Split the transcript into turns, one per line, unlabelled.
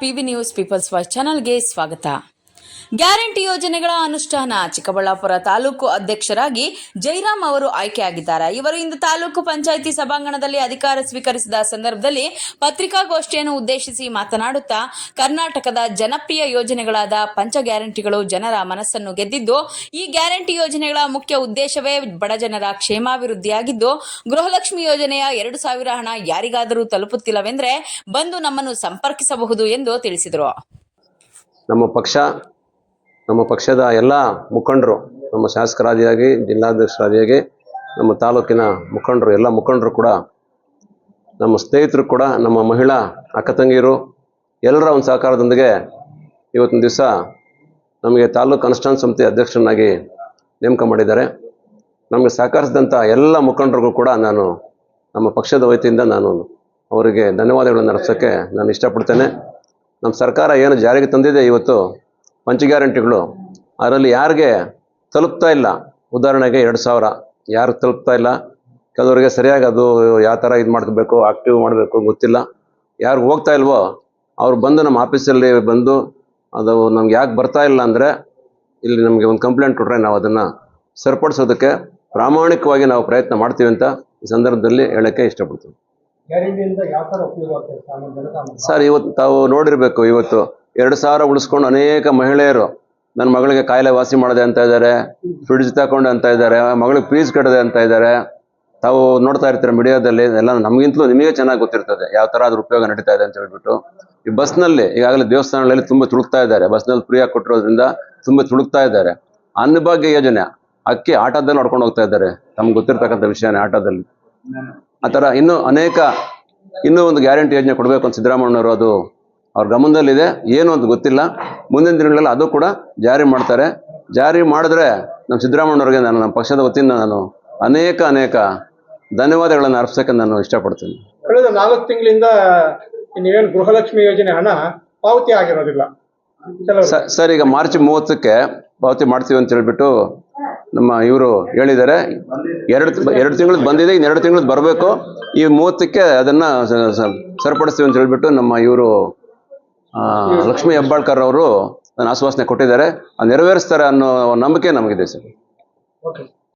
PV news people's voice ಚಾನಲ್ಗೆ ಸ್ವಾಗತ. Guarantee ಯೋಜನೆಗಳ ಅನುಷ್ಠಾನ. ಚಿಕ್ಕಬಳ್ಳಾಪುರ ತಾಲೂಕು ಅಧ್ಯಕ್ಷರಾಗಿ ಜೈರಾಮ್ ಅವರು ಆಯ್ಕೆಯಾಗಿದ್ದಾರೆ. ಇವರು ಇಂದು ತಾಲೂಕು ಪಂಚಾಯಿತಿ ಸಭಾಂಗಣದಲ್ಲಿ ಅಧಿಕಾರ ಸ್ವೀಕರಿಸಿದ ಸಂದರ್ಭದಲ್ಲಿ ಪತ್ರಿಕಾಗೋಷ್ಠಿಯನ್ನು ಉದ್ದೇಶಿಸಿ ಮಾತನಾಡುತ್ತಾ, ಕರ್ನಾಟಕದ ಜನಪ್ರಿಯ ಯೋಜನೆಗಳಾದ ಪಂಚ ಗ್ಯಾರಂಟಿಗಳು ಜನರ ಮನಸ್ಸನ್ನು ಗೆದ್ದಿದ್ದು, ಈ ಗ್ಯಾರಂಟಿ ಯೋಜನೆಗಳ ಮುಖ್ಯ ಉದ್ದೇಶವೇ ಬಡಜನರ ಕ್ಷೇಮಾಭಿವೃದ್ಧಿಯಾಗಿದ್ದು, ಗೃಹಲಕ್ಷ್ಮಿ ಯೋಜನೆಯ ಎರಡು ಸಾವಿರ ಹಣ ಯಾರಿಗಾದರೂ ತಲುಪುತ್ತಿಲ್ಲವೆಂದರೆ ಬಂದು ನಮ್ಮನ್ನು ಸಂಪರ್ಕಿಸಬಹುದು ಎಂದು ತಿಳಿಸಿದರು.
ನಮ್ಮ ಪಕ್ಷ ನಮ್ಮ ಪಕ್ಷದ ಎಲ್ಲ ಮುಖಂಡರು, ನಮ್ಮ ಶಾಸಕರಾದಿಯಾಗಿ, ಜಿಲ್ಲಾಧ್ಯಕ್ಷರಾದಿಯಾಗಿ, ನಮ್ಮ ತಾಲೂಕಿನ ಮುಖಂಡರು, ಎಲ್ಲ ಮುಖಂಡರು ಕೂಡ, ನಮ್ಮ ಸ್ನೇಹಿತರು ಕೂಡ, ನಮ್ಮ ಮಹಿಳಾ ಅಕ್ಕ ತಂಗಿಯರು, ಎಲ್ಲರ ಒಂದು ಸಹಕಾರದೊಂದಿಗೆ ಇವತ್ತಿನ ದಿವಸ ನಮಗೆ ತಾಲೂಕು ಅನುಷ್ಠಾನ ಸಮಿತಿ ಅಧ್ಯಕ್ಷರನ್ನಾಗಿ ನೇಮಕ ಮಾಡಿದ್ದಾರೆ. ನಮಗೆ ಸಹಕರಿಸಿದಂಥ ಎಲ್ಲ ಮುಖಂಡರಿಗೂ ಕೂಡ ನಾನು ನಮ್ಮ ಪಕ್ಷದ ವತಿಯಿಂದ ನಾನು ಅವರಿಗೆ ಧನ್ಯವಾದಗಳನ್ನು ನಡೆಸೋಕ್ಕೆ ನಾನು ಇಷ್ಟಪಡ್ತೇನೆ. ನಮ್ಮ ಸರ್ಕಾರ ಏನು ಜಾರಿಗೆ ತಂದಿದೆ ಇವತ್ತು ಪಂಚ ಗ್ಯಾರಂಟಿಗಳು ಅದರಲ್ಲಿ ಯಾರಿಗೆ ತಲುಪ್ತಾ ಇಲ್ಲ? ಉದಾಹರಣೆಗೆ ಎರಡು ಸಾವಿರ. ಯಾರು ತಲುಪ್ತಾ ಇಲ್ಲ? ಕೆಲವರಿಗೆ ಸರಿಯಾಗಿ ಅದು ಯಾವ ಥರ ಇದು ಮಾಡ್ಕೋಬೇಕು ಆಕ್ಟಿವ್ ಮಾಡಬೇಕು ಗೊತ್ತಿಲ್ಲ. ಯಾರು ಹೋಗ್ತಾ ಇಲ್ವೋ ಅವ್ರು ಬಂದು ನಮ್ಮ ಆಫೀಸಲ್ಲಿ ಬಂದು ಅದು ನಮ್ಗೆ ಯಾಕೆ ಬರ್ತಾ ಇಲ್ಲ ಅಂದರೆ ಇಲ್ಲಿ ನಮಗೆ ಒಂದು ಕಂಪ್ಲೇಂಟ್ ಕೊಟ್ಟರೆ ನಾವು ಅದನ್ನು ಸರಿಪಡಿಸೋದಕ್ಕೆ ಪ್ರಾಮಾಣಿಕವಾಗಿ ನಾವು ಪ್ರಯತ್ನ ಮಾಡ್ತೀವಿ ಅಂತ ಈ ಸಂದರ್ಭದಲ್ಲಿ ಹೇಳೋಕ್ಕೆ ಇಷ್ಟಪಡ್ತೀವಿ ಸರ್ ಇವತ್ತು ತಾವು ನೋಡಿರಬೇಕು ಇವತ್ತು ಎರಡು ಸಾವಿರ ಉಳಿಸ್ಕೊಂಡು ಅನೇಕ ಮಹಿಳೆಯರು ನನ್ನ ಮಗಳಿಗೆ ಕಾಯಿಲೆ ವಾಸಿ ಮಾಡದೆ ಅಂತ ಇದ್ದಾರೆ, ಫ್ರಿಡ್ಜ್ ತಗೊಂಡೆ ಅಂತ ಇದ್ದಾರೆ, ಮಗಳಿಗೆ ಫೀಸ್ ಕಟ್ಟದೆ ಅಂತ ಇದ್ದಾರೆ. ತಾವು ನೋಡ್ತಾ ಇರ್ತೀರ ಮೀಡಿಯಾದಲ್ಲಿ, ಎಲ್ಲ ನಮಗಿಂತಲೂ ನಿಮಗೆ ಚೆನ್ನಾಗಿ ಗೊತ್ತಿರ್ತದೆ ಯಾವ ಥರ ಅದ್ರ ಉಪಯೋಗ ನಡೀತಾ ಇದೆ ಅಂತ ಹೇಳ್ಬಿಟ್ಟು. ಈ ಬಸ್ನಲ್ಲಿ ಈಗಾಗಲೇ ದೇವಸ್ಥಾನಗಳಲ್ಲಿ ತುಂಬ ತುಳುಕ್ತಾ ಇದ್ದಾರೆ, ಬಸ್ನಲ್ಲಿ ಫ್ರೀಯಾಗಿ ಕೊಟ್ಟಿರೋದ್ರಿಂದ ತುಂಬ ತುಳುಕ್ತಾ ಇದ್ದಾರೆ. ಅನ್ನಭಾಗ್ಯ ಯೋಜನೆ, ಅಕ್ಕಿ ಆಟೋದಲ್ಲಿ ನೋಡ್ಕೊಂಡು ಹೋಗ್ತಾ ಇದ್ದಾರೆ, ತಮ್ಗೆ ಗೊತ್ತಿರ್ತಕ್ಕಂಥ ವಿಷಯನೇ ಆಟೋದಲ್ಲಿ. ಆ ಥರ ಇನ್ನೂ ಅನೇಕ, ಇನ್ನೂ ಒಂದು ಗ್ಯಾರಂಟಿ ಯೋಜನೆ ಕೊಡಬೇಕು ಅಂತ ಸಿದ್ದರಾಮಣ್ಣವರು ಅದು ಅವ್ರ ಗಮನದಲ್ಲಿದೆ ಏನು ಅಂತ ಗೊತ್ತಿಲ್ಲ. ಮುಂದಿನ ದಿನಗಳಲ್ಲಿ ಅದು ಕೂಡ ಜಾರಿ ಮಾಡ್ತಾರೆ. ಜಾರಿ ಮಾಡಿದ್ರೆ ನಮ್ಮ ಸಿದ್ದರಾಮಯ್ಯವ್ರಿಗೆ ನಾನು ನಮ್ಮ ಪಕ್ಷದ ವತಿಯಿಂದ ನಾನು ಅನೇಕ ಅನೇಕ ಧನ್ಯವಾದಗಳನ್ನು ಅರ್ಪಿಸೋಕೆ ನಾನು ಇಷ್ಟಪಡ್ತೀನಿ.
ಕಳೆದ ನಾಲ್ಕು ತಿಂಗಳಿಂದ ನೀವೇನು ಗೃಹಲಕ್ಷ್ಮಿ ಯೋಜನೆ ಹಣ ಪಾವತಿ ಆಗಿರೋದಿಲ್ಲ.
ಸರ್ ಈಗ ಮಾರ್ಚ್ ಮೂವತ್ತಕ್ಕೆ ಪಾವತಿ ಮಾಡ್ತೀವಿ ಅಂತ ಹೇಳ್ಬಿಟ್ಟು ನಮ್ಮ ಇವರು ಹೇಳಿದ್ದಾರೆ. ಎರಡು ಎರಡು ತಿಂಗಳದ್ದು ಬಂದಿದೆ ಇನ್ನೆರಡು ಎರಡು ಬರಬೇಕು. ಈ ಮೂವತ್ತಕ್ಕೆ ಅದನ್ನು ಸರಿಪಡಿಸ್ತೀವಿ ಅಂತ ಹೇಳ್ಬಿಟ್ಟು ನಮ್ಮ ಇವರು ಲಕ್ಷ್ಮೀ ಹೆಬ್ಬಾಳ್ಕರ್ ಅವರು ನನ್ನ ಆಶ್ವಾಸನೆ ಕೊಟ್ಟಿದ್ದಾರೆ. ಅದು ನೆರವೇರಿಸ್ತಾರೆ ಅನ್ನೋ ನಂಬಿಕೆ ನಮಗಿದೆ ಸರ್.
ಓಕೆ